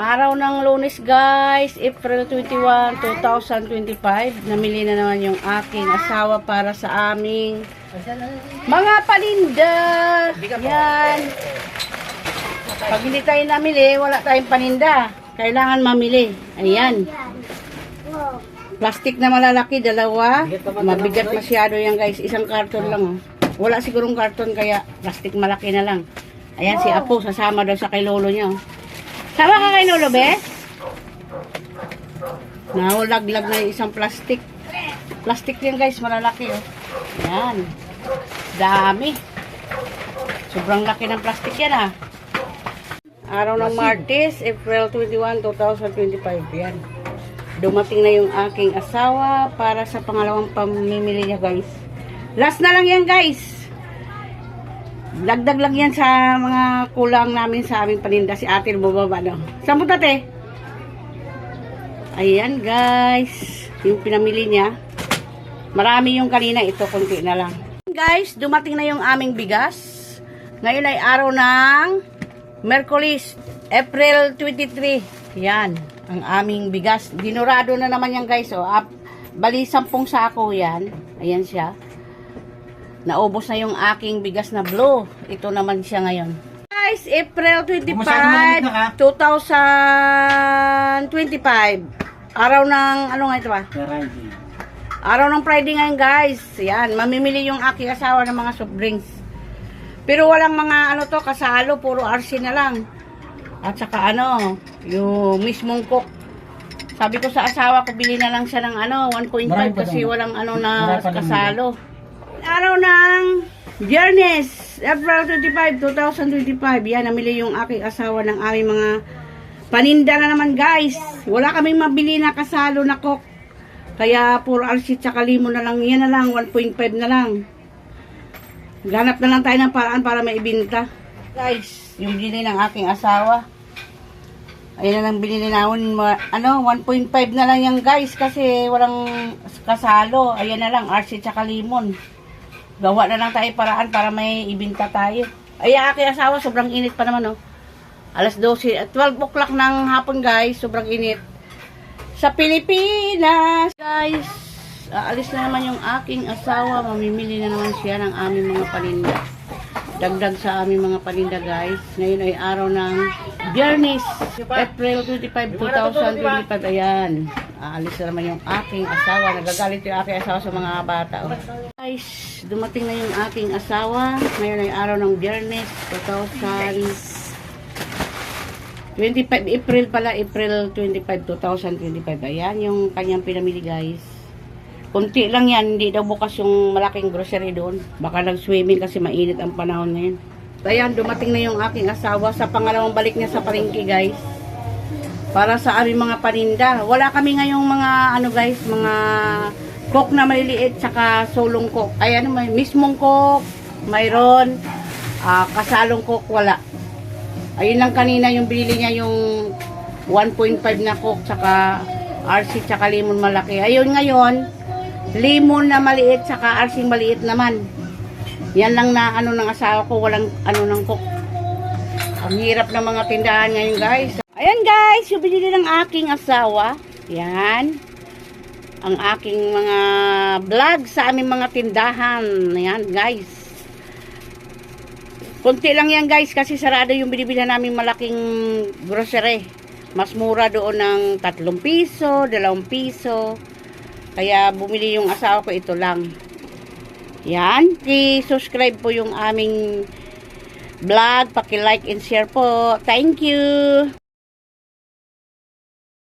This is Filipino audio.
Araw ng lunes guys, April 21, 2025. Namili na naman yung aking asawa para sa aming mga paninda. Yan. Pag hindi tayo namili, wala tayong paninda. Kailangan mamili. Ayan. Plastic na malalaki, dalawa. Mabigat masyado yan guys. Isang karton lang oh. Wala sigurong karton kaya plastic malaki na lang. Ayan si Apo, sasama daw sa kay lolo niya oh. Sama ka kay lolo, be? Nahulaglag na yung isang plastic. Plastic yan guys, malalaki oh. Ayan. Dami. Sobrang laki ng plastic yan ah. Araw ng Martes, April 21, 2025. Yan. Dumating na yung aking asawa para sa pangalawang pamimili niya, guys. Last na lang yan, guys. Dagdag lang yan sa mga kulang namin sa aming paninda. Si ate bumaba, no? Saan mo, tate? Ayan, guys. Yung pinamili niya. Marami yung kanina. Ito, konti na lang. Guys, dumating na yung aming bigas. Ngayon ay araw ng Merkulis, April 23. Yan, ang aming bigas. Dinurado na naman yan guys. Oh. Up, bali, sampung sako yan. Ayan siya. Naubos na yung aking bigas na blue. Ito naman siya ngayon. Guys, April 25, Masyado malamig na ka? 2025. Araw ng, ano nga ito ba? Araw ng Friday ngayon guys. Yan, mamimili yung aking asawa ng mga soft drinks. Pero walang mga ano to, kasalo, puro RC na lang. At saka ano, yung mismong cook. Sabi ko sa asawa ko, bili na lang siya ng ano, 1.5 Marami pa kasi walang ano na pa naman. Araw ng Biyernes, April 25, 2025. Yan, namili yung aking asawa ng aming mga paninda na naman guys. Wala kaming mabili na kasalo na cook. Kaya puro RC tsaka limon na lang. Yan na lang, 1.5 na lang. Ganap na lang tayo ng paraan para maibinta. Guys, yung binili ng aking asawa. Ayun na lang binili namin. Ano, 1.5 na lang yan guys kasi walang kasalo. Ayan na lang, RC tsaka limon. Gawa na lang tayo paraan para may ibinta tayo. Ay, aking asawa, sobrang init pa naman, oh. Alas 12, at 12 o'clock ng hapon, guys. Sobrang init. Sa Pilipinas, guys. Aalis na naman yung aking asawa. Mamimili na naman siya ng aming mga paninda. Dagdag sa aming mga paninda, guys. Ngayon ay araw ng Biyernes, April 25, 2025. Ayan. Aalis na naman yung aking asawa. Nagagalit yung aking asawa sa mga bata. Oh. Guys, dumating na yung aking asawa. Ngayon ay araw ng Biyernes, 2025. 25 April pala, April 25, 2025. Ayan yung kanyang pinamili guys. Kunti lang yan, hindi daw bukas yung malaking grocery doon. Baka nag-swimming kasi mainit ang panahon ngayon. Ayan, dumating na yung aking asawa sa pangalawang balik niya sa palengke guys. Para sa aming mga paninda. Wala kami ngayong mga ano guys, mga cook na maliliit tsaka sulong cook. Ayan, may mismong cook, mayroon, ah, kasalong cook, wala. Ayun lang kanina yung binili niya yung 1.5 na coke tsaka RC tsaka limon malaki. Ayun ngayon, limon na maliit tsaka RC maliit naman. Yan lang na ano ng asawa ko, walang ano ng coke. Ang hirap ng mga tindahan ngayon guys. Ayan guys, yung binili ng aking asawa. Yan. Ang aking mga vlog sa aming mga tindahan. Ayan guys. Kunti lang yan guys kasi sarado yung binibila namin malaking grocery. Mas mura doon ng 3 piso, 2 piso. Kaya bumili yung asawa ko ito lang. Yan. I-subscribe po yung aming vlog. Paki-like and share po. Thank you.